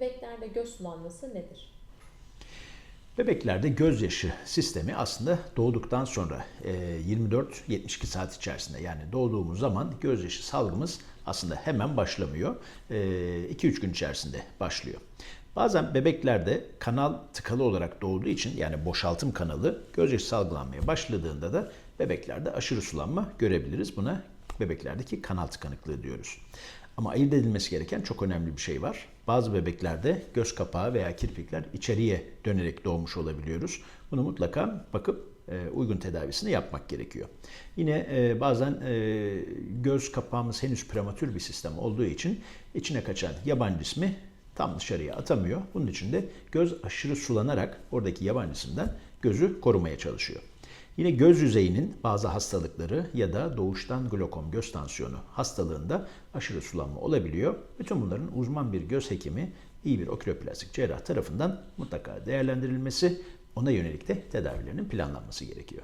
bebeklerde göz sulanması nedir? Bebeklerde gözyaşı sistemi aslında doğduktan sonra e, 24-72 saat içerisinde yani doğduğumuz zaman gözyaşı salgımız aslında hemen başlamıyor. 2-3 gün içerisinde başlıyor. Bazen bebeklerde kanal tıkalı olarak doğduğu için yani boşaltım kanalı gözyaşı salgılanmaya başladığında da bebeklerde aşırı sulanma görebiliriz. Buna bebeklerdeki kanal tıkanıklığı diyoruz. Ama ayırt edilmesi gereken çok önemli bir şey var. Bazı bebeklerde göz kapağı veya kirpikler içeriye dönerek doğmuş olabiliyoruz. Bunu mutlaka bakıp e, uygun tedavisini yapmak gerekiyor. Yine e, bazen e, göz kapağımız henüz prematür bir sistem olduğu için içine kaçan yabancı cismi tam dışarıya atamıyor. Bunun için de göz aşırı sulanarak oradaki yabancı cisimden gözü korumaya çalışıyor. Yine göz yüzeyinin bazı hastalıkları ya da doğuştan glokom göz tansiyonu hastalığında aşırı sulanma olabiliyor. Bütün bunların uzman bir göz hekimi, iyi bir oküloplastik cerrah tarafından mutlaka değerlendirilmesi, ona yönelik de tedavilerinin planlanması gerekiyor.